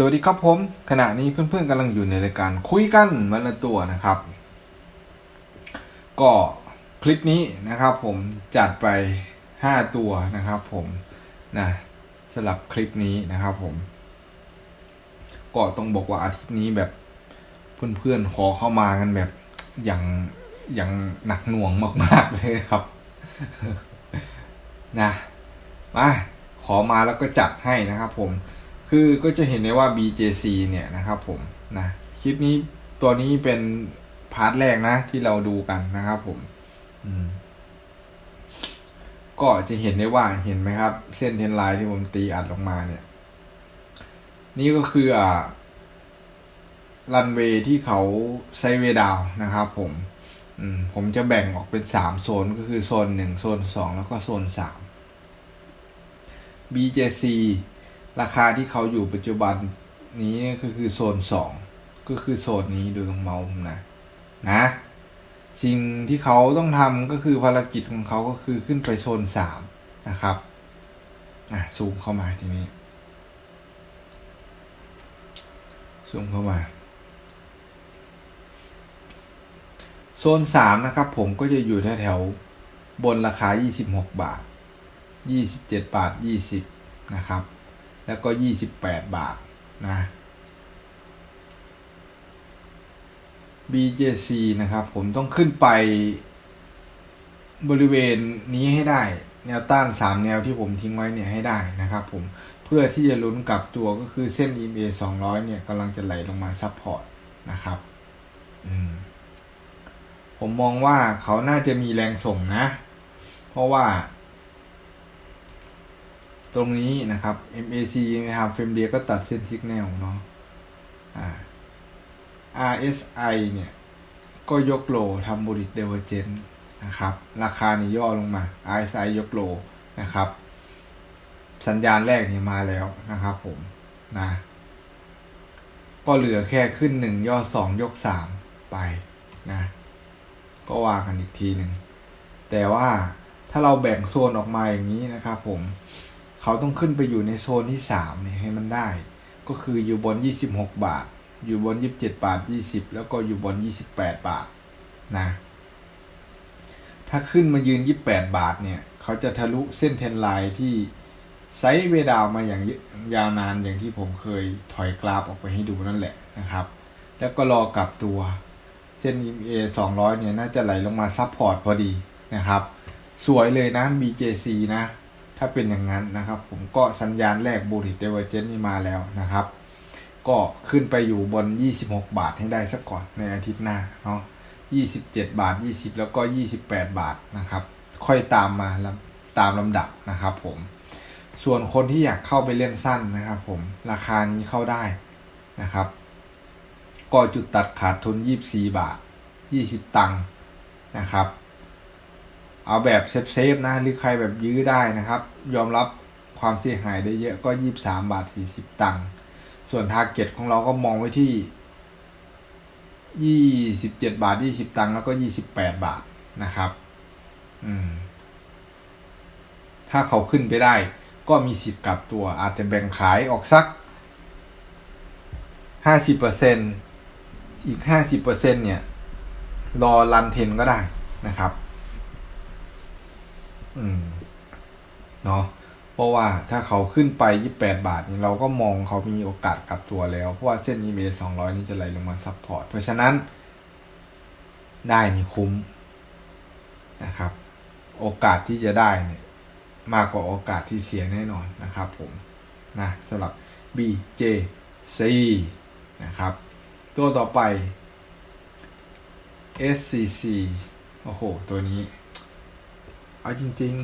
สวัสดีครับผมขณะนี้เพื่อนๆกำลังอยู่ในรายการคุยกันมันละตัวนะครับ ก็คลิปนี้นะครับ ผมจัดไป 5 ตัวนะครับ ผมนะสำหรับคลิปนี้นะครับ ผม ก็ต้องบอกว่าอาทิตย์นี้แบบเพื่อนๆขอเข้ามากันแบบอย่างอย่างหนักหน่วงมาก ๆเลยครับนะมาขอมาแล้วก็จัดให้นะครับ ผม คือก็จะเห็นได้ว่า BJC เนี่ยนะครับผมนะคลิปนี้ตัวนี้เป็นพาร์ทแรกนะที่เราดูกันนะครับผมอืมก็จะเห็นได้ว่าเห็นไหมครับ เส้นเทนไลน์ที่ผมตีอัดลงมาเนี่ย นี่ก็คืออ่ารันเวย์ที่เขาไซเวดาวนะครับผมอืมผมจะแบ่งออกเป็นสามโซนก็คือโซนหนึ่งโซนสองแล้วก็โซนสาม BJC ราคาที่เขาอยู่ปัจจุบันนี้ก็คือโซนสองก็คือโซนนี้ดูตรงเมาส์ผมนะนะสิ่งที่เขาต้องทำก็คือภารกิจของเขาก็คือขึ้นไปโซนสามนะครับอะซูมเข้ามาทีนี้ซูมเข้ามา โซนสามนะครับผมก็จะอยู่แถวๆบนราคา 26 บาท 27 บาท 20 นะครับ แล้วก็ 28 บาทนะ BJC นะครับ ผมต้องขึ้นไปบริเวณนี้ให้ได้ แนวต้าน 3 แนวที่ผมทิ้งไว้เนี่ยให้ได้นะครับผมเพื่อที่จะลุ้นกลับตัวก็คือเส้น EMA 200 เนี่ยกำลังจะไหลลงมาซับพอร์ตนะครับมผมมองว่าเขาน่าจะมีแรงส่งนะ เพราะว่า ตรงนี้นะครับ MAC นะครับเฟรมเดียก็ตัดเส้นสัญญาณเนาะอ่า RSI เนี่ย ก็ยกโลทำบริเดเวอร์เจนนะครับ ราคานี่ย่อลงมา RSI ยกโลนะครับ สัญญาณแรกนี่มาแล้วนะครับผมนะก็เหลือแค่ขึ้นหนึ่งย่อสองยกสามไปนะ ก็ว่ากันอีกทีหนึ่งแต่ว่าถ้าเราแบ่งโซนออกมาอย่างนี้นะครับผม เขาต้องขึ้นไปอยู่ในโซนที่สามเนี่ยให้มันได้ ก็คืออยู่บนยี่สิบหกบาท อยู่บนยี่สิบเจ็ดบาทยี่สิบแล้วก็อยู่บนยี่สิบแปดบาทนะ ถ้าขึ้นมายืนยี่แปดบาทเนี่ยเขาจะทะลุเส้นเทรนไลน์ที่ไซด์เวดาวมาอย่างยาวนานอย่างที่ผมเคยถอยกราฟออกไปให้ดูนั่นแหละนะครับ แล้วก็รอกลับตัวเส้น EMA 200 เนี่ย น่าจะไหลลงมาซับพอร์ตพอดีนะครับ สวยเลยนะ BJC นะ ถ้าเป็นอย่างนั้นนะครับ ผมก็สัญญาณแรกบูริเดเวอร์เจนนี่มาแล้วนะครับ ก็ขึ้นไปอยู่บน 26 บาทให้ได้สักก่อนในอาทิตย์หน้าเนาะ27 บาท 20 แล้วก็ 28 บาทนะครับ ค่อยตามมาลำตามลำดับนะครับผมส่วนคนที่อยากเข้าไปเล่นสั้นนะครับผมราคานี้เข้าได้นะครับ ก็จุดตัดขาดทุน 24 บาท 20 ตังค์นะครับ เอาแบบเซฟๆนะ หรือใครแบบยื้อได้นะครับ ยอมรับความเสียหายได้เยอะก็ 23 บาท 40 ตังค์ ส่วนทาร์เก็ตของเราก็มองไว้ที่ 27 บาท 20 ตังค์แล้วก็ 28 บาทนะครับ อืม ถ้าเขาขึ้นไปได้ ก็มีสิทธิ์กลับตัว อาจจะแบ่งขายออกสัก 50%อีก 50%เนี่ย รอรันเทนก็ได้นะครับ เนาะเพราะว่าถ้าเขาขึ้นไป28บาทนี่เราก็มองเขามีโอกาสกลับตัวแล้ว เพราะว่าเส้น EMA 200นี่จะไหลลงมาซับพอร์ต เพราะฉะนั้น ได้นี่คุ้มนะครับ โอกาสที่จะได้เนี่ย มากกว่าโอกาสที่เสียแน่นอนนะครับผมนะสำหรับ BJC นะครับ ตัวต่อไป SCC โอ้โห ตัวนี้ เอาจริง ๆ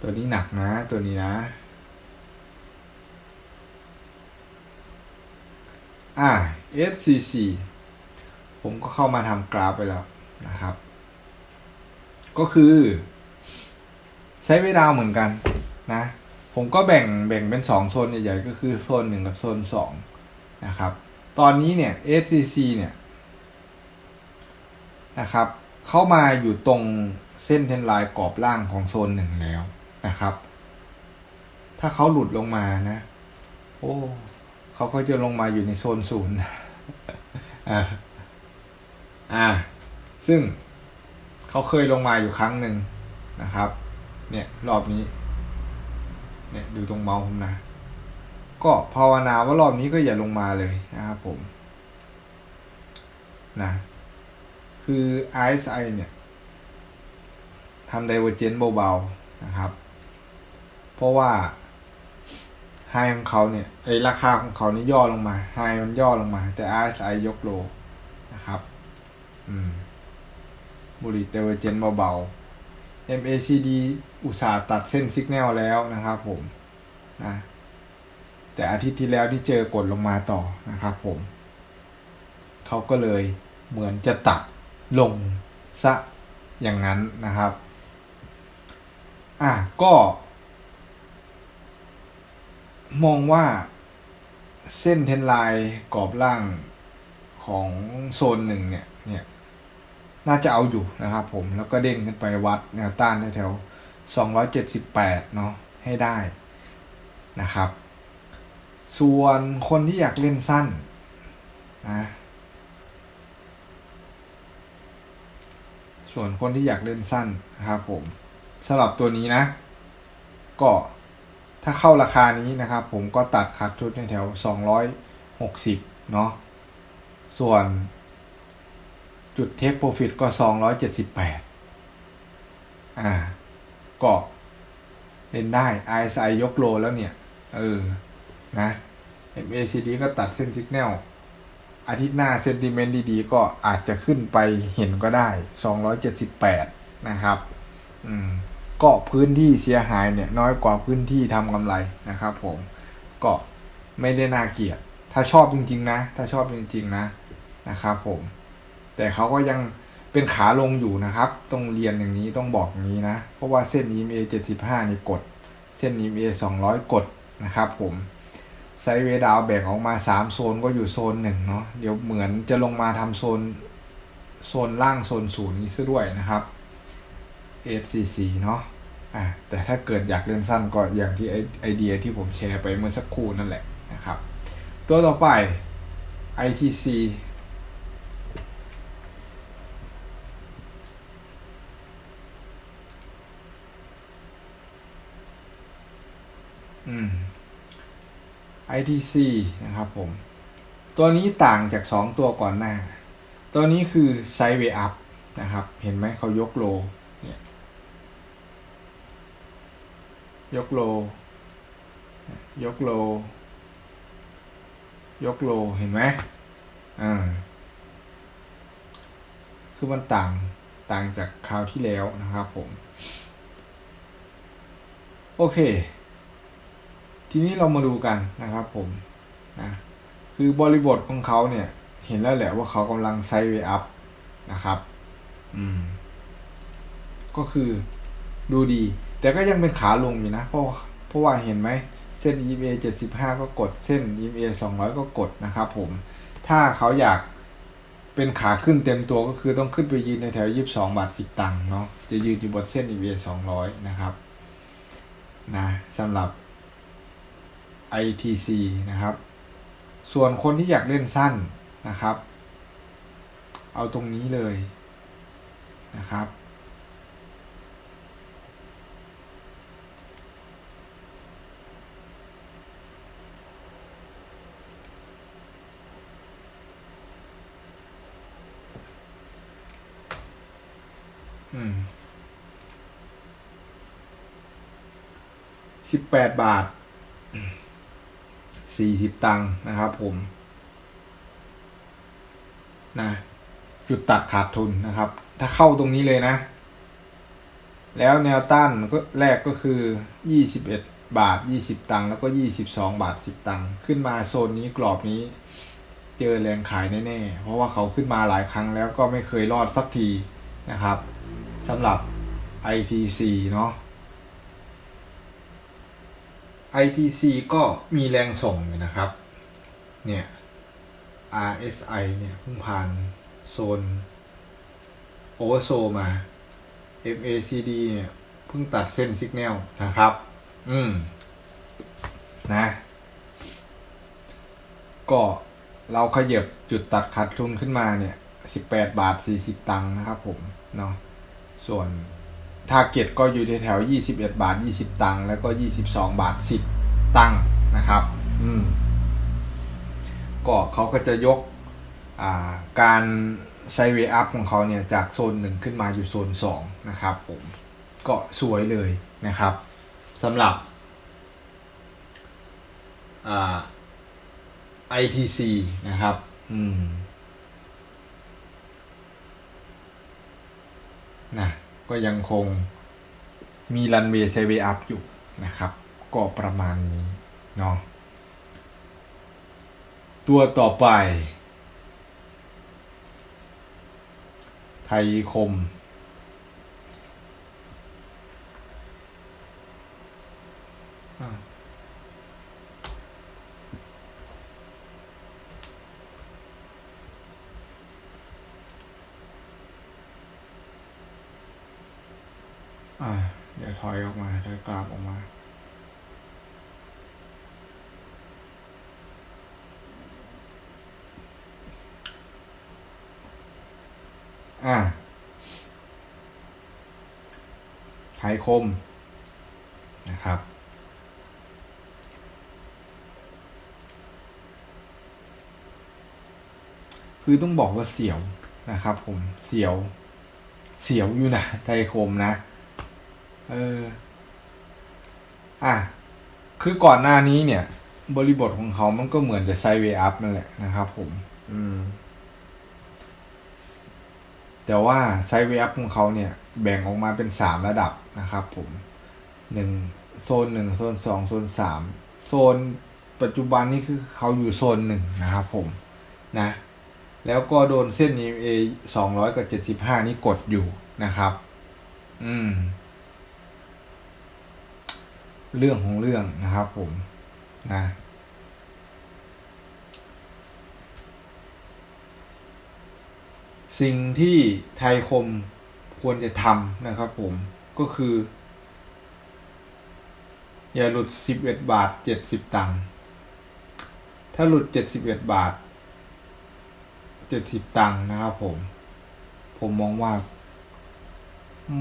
ตัวนี้หนักนะ ตัวนี้นะ อ่า SCC ผมก็เข้ามาทำกราฟไปแล้วนะครับ ก็คือ ใช้เวลาเหมือนกันนะ ผมก็แบ่งแบ่งเป็นสองโซนใหญ่ๆ ก็คือโซนหนึ่งกับโซนสองนะครับ ตอนนี้เนี่ย SCC เนี่ย นะครับเข้ามาอยู่ตรงเส้นเทนไลน์กรอบล่างของโซนหนึ่งแล้วนะครับ ถ้าเขาหลุดลงมานะ โอ้เขาก็จะลงมาอยู่ในโซนศูนย์อ่าอ่า ซึ่งเขาเคยลงมาอยู่ครั้งหนึ่งนะครับ เนี่ยรอบนี้ เนี่ยดูตรงเมาส์ผมนะ ก็ภาวนาว่ารอบนี้ก็อย่าลงมาเลยนะครับผม นะ คือ RSI เนี่ยทำ divergence เบาๆนะครับ เพราะว่าไฮของเขาเนี่ยไอราคาของเขานี่ย่อลงมาไฮมันย่อลงมา แต่ RSI ยกโลนะครับ อืมบุรีเดเวอร์เจนเบาๆ MACD อุตสาห์ตัดเส้นสัญญาณแล้วนะครับผมนะแต่อาทิตย์ที่แล้วที่เจอกดลงมาต่อนะครับผม เขาก็เลยเหมือนจะตัด ลงซะอย่างนั้นนะครับ อะก็ มองว่าเส้นเทนไลน์กรอบล่างของโซนหนึ่งเนี่ยเนี่ย น่าจะเอาอยู่นะครับผมแล้วก็เด้งขึ้นไปวัดแนวต้านแถวๆ278 เนาะให้ได้นะครับ ส่วนคนที่อยากเล่นสั้นนะ ส่วนคนที่อยากเล่นสั้นนะครับผมสำหรับตัวนี้นะ ก็ถ้าเข้าราคานี้นะครับ ผมก็ตัดขาดทุนในแถว 260 เนาะส่วนจุดเทคโปรฟิตก็ 278 อ่า ก็เล่นได้ RSI ยกโลแล้วเนี่ย เออ นะ MACD ก็ตัดเส้นสัญญาณ อาทิตย์หน้าเซนติเมนต์ดีๆ ก็อาจจะขึ้นไปเห็นก็ได้ 278 นะครับ อืม ก็พื้นที่เสียหายเนี่ยน้อยกว่าพื้นที่ทำกำไรนะครับผม ก็ไม่ได้น่าเกลียด ถ้าชอบจริง ๆ นะ ถ้าชอบจริง ๆ นะ นะครับผม แต่เขาก็ยังเป็นขาลงอยู่นะครับ ต้องเรียนอย่างนี้ต้องบอกอย่างนี้นะ เพราะว่าเส้น EMA 75นี่กด เส้น EMA 200 กดนะครับผม ไซเวดาวแบ่งออกมา3โซนก็อยู่โซนหนึ่งเนาะเดี๋ยวเหมือนจะลงมาทำโซนโซนล่างโซนศูนย์นี้ซะด้วยนะครับ HCC เนาะอะแต่ถ้าเกิดอยากเล่นสั้นก็อย่างที่ไอเดียที่ผมแชร์ไปเมื่อสักครู่นั่นแหละนะครับ ตัวต่อไป ITC อืม ITC นะครับผม ตัวนี้ต่างจาก 2 ตัวก่อนหน้า ตัวนี้คือไซด์เวย์อัพนะครับ เห็นไหมเขายกโลเนี่ยยกโล ยกโล ยกโล เห็นไหมอ่า คือมันต่าง ต่างจากคราวที่แล้วนะครับผม โอเค ทีนี้เรามาดูกันนะครับผมนะคือบริบทของเขาเนี่ยเห็นแล้วแหละว่าเขากำลังไซด์เวอัพนะครับอืมก็คือดูดี แต่ก็ยังเป็นขาลงอยู่นะ เพราะเพราะว่าเห็นไหมเส้น EMA 75 ก็กดเส้น EMA 200 ก็กดนะครับผม ถ้าเขาอยากเป็นขาขึ้นเต็มตัวก็คือต้องขึ้นไปยืนในแถว 22 บาท 10 ตังค์เนาะจะยืนอยู่บนเส้น EMA 200 นะครับนะสำหรับ ITC นะครับ ส่วนคนที่อยากเล่นสั้นนะครับ เอาตรงนี้เลยนะครับ อืมสิบแปดบาท สี่สิบตังค์นะครับผมนะจุดตัดขาดทุนนะครับ ถ้าเข้าตรงนี้เลยนะ แล้วแนวต้านก็แรกก็คือยี่สิบเอ็ดบาทยี่สิบตังค์แล้วก็ยี่สิบสองบาทสิบตังค์ขึ้นมาโซนนี้กรอบนี้ เจอแรงขายแน่ๆ เพราะว่าเขาขึ้นมาหลายครั้งแล้วก็ไม่เคยรอดสักทีนะครับสำหรับ ITC เนาะ ITC ก็มีแรงส่งอยู่นะครับ เนี่ย RSI เนี่ยเพิ่งผ่านโซนโอเวอร์โซมา MACD เนี่ยเพิ่งตัดเส้นซิกแนลนะครับ อืม นะ ก็เราขยับจุดตัดขาดทุนขึ้นมาเนี่ยสิบแปดบาทสี่สิบตังค์นะครับผม เนาะ ส่วน ทาร์เก็ตก็อยู่แถวๆยี่สิบเอ็ดบาทยี่สิบตังค์แล้วก็ยี่สิบสองบาทสิบตังค์นะครับ อืม ก็เขาก็จะยกาการไซเวอัพของเขาเนี่ย จากโซนหนึ่งขึ้นมาอยู่โซนสองนะครับผม ก็สวยเลยนะครับสำหรับอ่า ITC นะครับ อืม นะ ก็ยังคงมีรันเวย์ไซเวอัพอยู่นะครับ ก็ประมาณนี้เนาะตัวต่อไป ไทยคม อ่าอ่า เดี๋ยวถอยออกมาถอยกราบออกมา อ่าไทย คมนะครับคือต้องบอกว่าเสียวนะครับผมเสียว เสียวอยู่นะไทยคมนะ เอออะคือก่อนหน้านี้เนี่ย บริบทของเขามันก็เหมือนจะไซเวย์อัพนั่นแหละนะครับผม อืม แต่ว่าไซเวย์อัพของเขาเนี่ย แบ่งออกมาเป็นสามระดับนะครับผมหนึ่งโซนหนึ่งโซนสองโซนสามโซนปัจจุบันนี่คือเขาอยู่โซนหนึ่งนะครับผมนะ แล้วก็โดนเส้น EMA สองร้อยกับเจ็ดสิบห้านี่กดอยู่นะครับ อืม เรื่องของเรื่องนะครับผมนะสิ่งที่ไทยคม ควรจะทำนะครับผมก็คือ อย่าหลุด 11 บาท 70 ตังค์ถ้าหลุด 71 บาท 70 ตังค์นะครับผม ผมมองว่า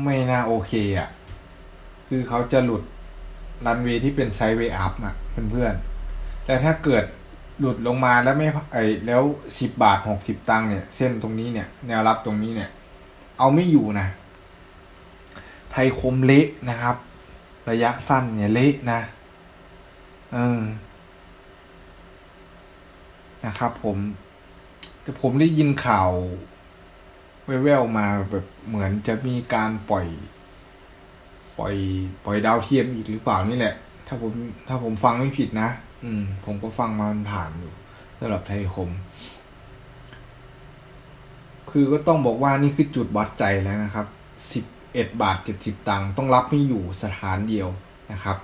ไม่น่าโอเคอะ คือเขาจะหลุดรันเวย์ที่เป็นไซด์เวย์อัพอะเพื่อนๆ แต่ถ้าเกิดหลุดลงมาแล้วไม่ไอแล้วสิบบาทหกสิบตังค์เนี่ย เส้นตรงนี้เนี่ย แนวรับตรงนี้เนี่ย เอาไม่อยู่นะ ไทยคมเละนะครับ ระยะสั้นเนี่ยเละนะเออนะครับ ผมแต่ผมได้ยินข่าวแว่วๆมาแบบเหมือนจะมีการปล่อย ปล่อย ปล่อยดาวเทียมอีกหรือเปล่านี่แหละ ถ้าผมถ้าผมฟังไม่ผิดนะ อืม ผมก็ฟังมามันผ่านอยู่สำหรับไทยคม คือก็ต้องบอกว่านี่คือจุดวัดใจแล้วนะครับสิบเอ็ดบาทเจ็ดสิบตังค์ต้องรับไม่อยู่สถานเดียวนะครับ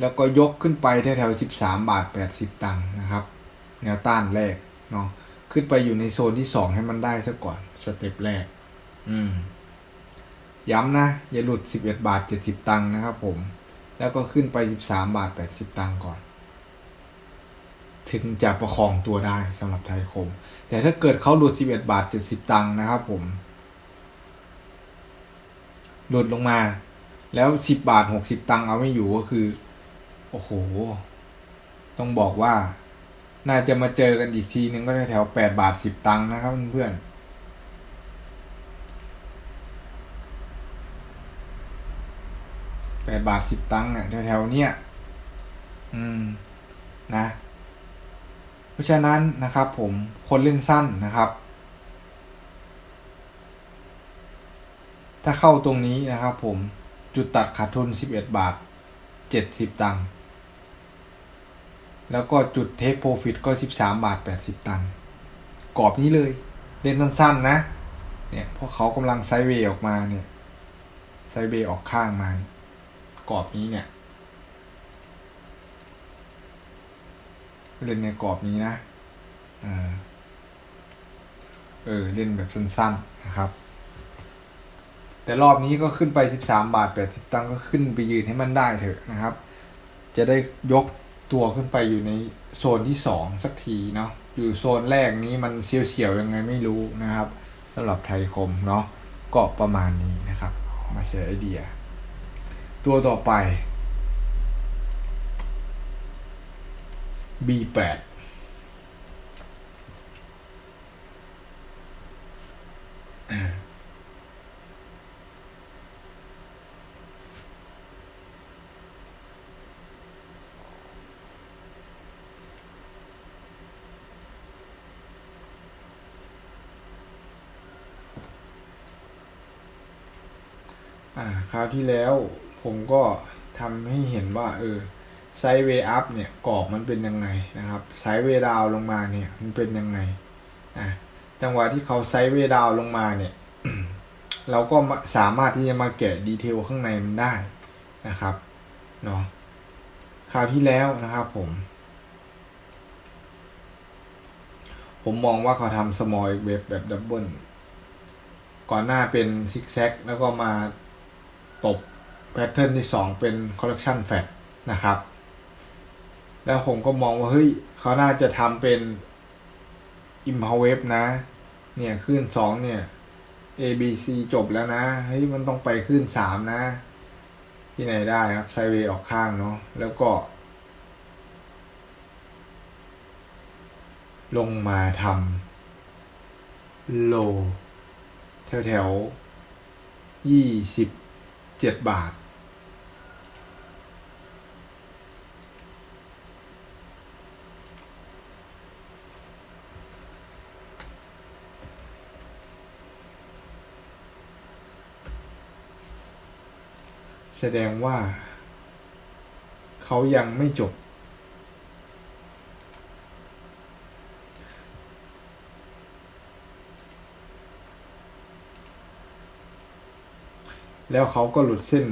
แล้วก็ยกขึ้นไปแถวๆสิบสามบาทแปดสิบตังค์นะครับ แนวต้านแรกเนาะขึ้นไปอยู่ในโซนที่สองให้มันได้ซะก่อนสเต็ปแรก อืม ย้ำนะ อย่าหลุดสิบเอ็ดบาทเจ็ดสิบตังค์นะครับผม แล้วก็ขึ้นไปสิบสามบาทแปดสิบตังค์ก่อน ถึงจะประคองตัวได้สำหรับไทยคม แต่ถ้าเกิดเขาหลุดสิบเอ็ดบาทเจ็ดสิบตังค์นะครับผม หลุดลงมา แล้วสิบบาทหกสิบตังค์เอาไม่อยู่ก็คือ โอ้โห ต้องบอกว่า น่าจะมาเจอกันอีกทีนึงก็แถวแปดบาทสิบตังค์นะครับเพื่อนแปดบาทสิบตังค์อะแถวๆเนี้ยอืม นะ ราะฉะนั้นนะครับผมคนเล่นสั้นนะครับ ถ้าเข้าตรงนี้นะครับผมจุดตัดขาดทุน 11 บาท 70 ตังค์แล้วก็จุดเทคโปรฟิตก็ 13 บาท 80 ตังค์กรอบนี้เลยเล่นสั้นๆนะเนี่ยเพราะเขากำลังไซเวย์ออกมาเนี่ยไซเวย์ออกข้างมา กรอบนี้เนี่ย เล่นในกรอบนี้นะเออเออเล่นแบบสั้นๆนะครับ แต่รอบนี้ก็ขึ้นไป 13 บาท 80 ตังค์ก็ขึ้นไปยืนให้มันได้เถอะนะครับ จะได้ยกตัวขึ้นไปอยู่ในโซนที่ 2 สักทีเนาะอยู่โซนแรกนี้มันเสียวๆยังไงไม่รู้นะครับสำหรับไทยคมเนาะก็ประมาณนี้นะครับ มาแชร์ไอเดีย ตัวต่อไป B8 คราวที่แล้วผมก็ทำให้เห็นว่า เออ ไซด์เวย์อัพเนี่ยกรอบมันเป็นยังไงนะครับไซด์เวย์ดาวลงมาเนี่ยมันเป็นยังไงอะจังหวะที่เขาไซด์เวย์ดาวลงมาเนี่ยเราก็สามารถที่จะมาแกะดีเทลข้างในมันได้นะครับเนาะคราวที่แล้วนะครับผม ผมมองว่าเขาทำ small wave แบบดับเบิลก่อนหน้าเป็นซิกแซกแล้วก็มาตบแพทเทิร์นที่ 2 เป็น collection fat นะครับ แล้วผมก็มองว่าเฮ้ยเขาน่าจะทำเป็น impulse wave นะ เนี่ยขึ้น2เนี่ย A B C จบแล้วนะเฮ้ยมันต้องไปขึ้น3นะ ที่ไหนได้ครับไซเวออกข้างเนาะแล้วก็ ลงมาทำโล แถวแถวยี่สิบเจ็ดบาท แสดงว่า เขายังไม่จบ แล้วเขาก็หลุดเส้น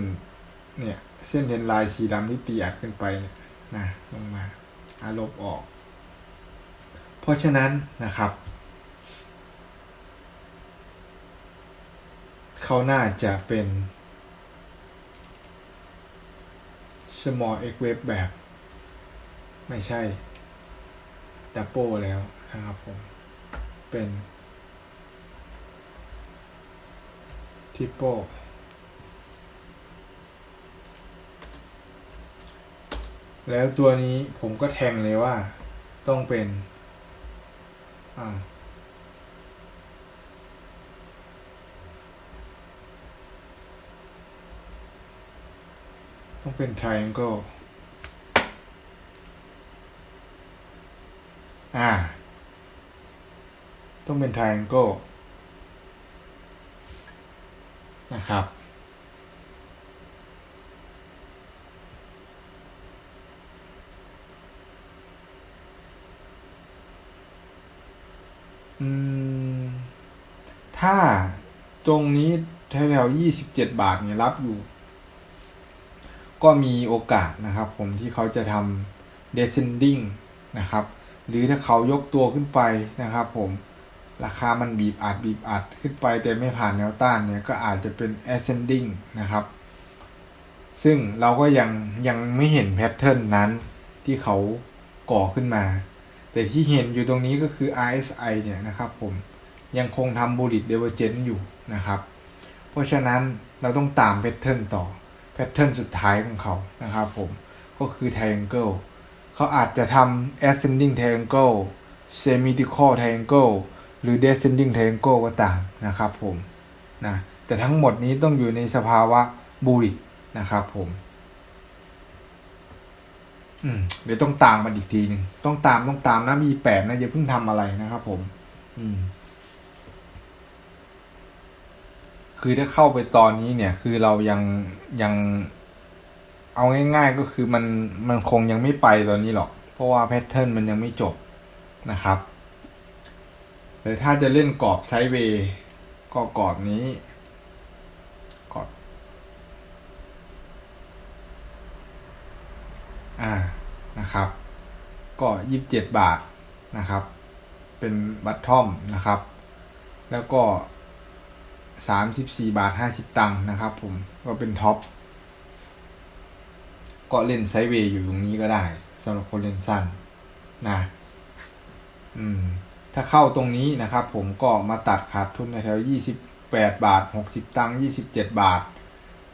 เนี่ย เส้นเทนไลน์สีดำที่ตีอัดขึ้นไปเนี่ยนะลงมาอาลบออก เพราะฉะนั้นนะครับ เขาน่าจะเป็น small x wave แบบ ไม่ใช่ double แล้วนะครับผม เป็น triple แล้วตัวนี้ผมก็แทงเลยว่าต้องเป็น อ่า ต้องเป็น triangle อ่า ต้องเป็น triangle นะครับ อืม ถ้าตรงนี้แถวๆยี่สิบเจ็ดบาทเนี่ยรับอยู่ ก็มีโอกาสนะครับผมที่เขาจะทำ descending นะครับ หรือถ้าเขายกตัวขึ้นไปนะครับผมราคามันบีบอัดบีบอัดขึ้นไปแต่ไม่ผ่านแนวต้านเนี่ยก็อาจจะเป็น ascending นะครับ ซึ่งเราก็ยังยังไม่เห็นแพทเทิร์นนั้นที่เขาก่อขึ้นมา แต่ที่เห็นอยู่ตรงนี้ก็คือ RSI เนี่ยนะครับผมยังคงทำ bullish divergence อยู่นะครับ เพราะฉะนั้นเราต้องตามแพทเทิร์นต่อ พทเทิร์นสุดท้ายของเขานะครับผมก็คือ triangle เขาอาจจะทำ ascending triangle symmetrical triangle หรือ descending triangle ก็ตามนะครับผมนะแต่ทั้งหมดนี้ต้องอยู่ในสภาวะ bullish นะครับผมอืมเดี๋ยวต้องตามมันอีกทีหนึ่งต้องตามต้องตามนะมีแปดนะอย่าเพิ่งทำอะไรนะครับผม อืม คือถ้าเข้าไปตอนนี้เนี่ย คือเรายังยังเอาง่ายๆก็คือมันมันคงยังไม่ไปตอนนี้หรอก เพราะว่าแพทเทิร์นมันยังไม่จบนะครับหรือถ้าจะเล่นกรอบไซด์เวย์ก็กรอบนี้กรอบอ่านะครับ ก็ยี่สิบเจ็ดบาทนะครับ เป็นบัตทอมนะครับ แล้วก็ สามสิบสี่บาทห้าสิบตังค์นะครับผมก็เป็นท็อป ก็เล่นไซเวย์อยู่ตรงนี้ก็ได้สำหรับคนเล่นสั้นนะอืม ถ้าเข้าตรงนี้นะครับ ผมก็มาตัดขาดทุนในแถวยี่สิบแปดบาทหกสิบตังค์ยี่สิบเจ็ดบาท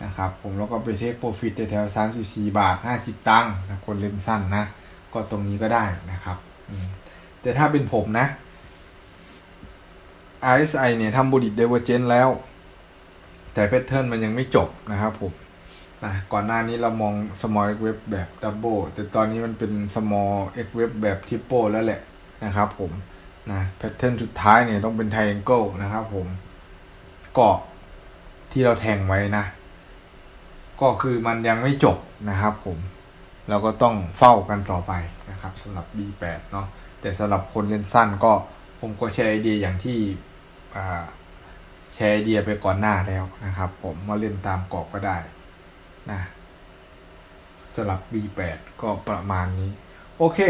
นะครับ ผมแล้วก็ไปเทคโปรฟิตในแถวสามสิบสี่บาทห้าสิบตังค์ถ้าคนเล่นสั้นนะก็ตรงนี้ก็ได้นะครับแต่ถ้าเป็นผมนะ RSI เนี่ยทำบริดเดเวอร์เจนแล้ว แต่แพทเทิร์นมันยังไม่จบนะครับผมนะก่อนหน้านี้เรามอง small x wave แบบ double แต่ตอนนี้มันเป็น small x wave แบบ triple แล้วแหละนะครับผมนะแพทเทิร์นสุดท้ายเนี่ยต้องเป็น triangle นะครับผมก็ที่เราแทงไว้นะ ก็คือมันยังไม่จบนะครับผมเราก็ต้องเฝ้ากันต่อไปนะครับสำหรับ B8 เนาะแต่สำหรับคนเล่นสั้นก็ผมก็แชร์ไอเดียอย่างที่ แชร์ไอเดียไปก่อนหน้าแล้วนะครับ ผมมาเล่นตามกรอบก็ได้นะสำหรับ B8 ก็ประมาณนี้ โอเค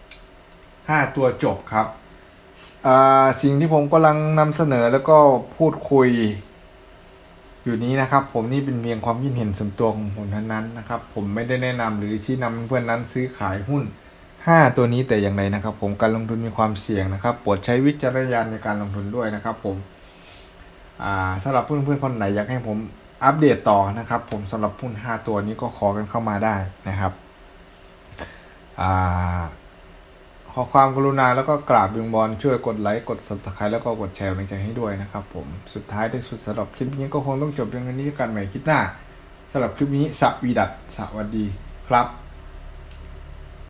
5 ตัวจบครับ สิ่งที่ผมกำลังนำเสนอแล้วก็พูดคุย อยู่นี้นะครับ ผมนี่เป็นเพียงความคิดเห็นส่วนตัวของผมเท่านั้นนะครับ ผมไม่ได้แนะนำหรือชี้นำเพื่อนนั้นซื้อขายหุ้น 5 ตัวนี้แต่อย่างไรนะครับ ผมการลงทุนมีความเสี่ยงนะครับโปรดใช้วิจารณญาณในการลงทุนด้วยนะครับ ผมสำหรับเพื่อนๆคนไหนอยากให้ผมอัปเดตต่อนะครับ ผมสำหรับหุ้น5ตัวนี้ก็ขอกันเข้ามาได้นะครับอขอความกรุณาแล้วก็กราบบิงบอลช่วยกดไลค์กด subscribe แล้วก็กดแชร์ในใจให้ด้วยนะครับ ผมสุดท้ายที่สุดสำหรับคลิปนี้ก็คงต้องจบเพียงเท่านี้กันใหม่คลิปหน้าสำหรับคลิปนี้สวีดัตสวัสดีครับ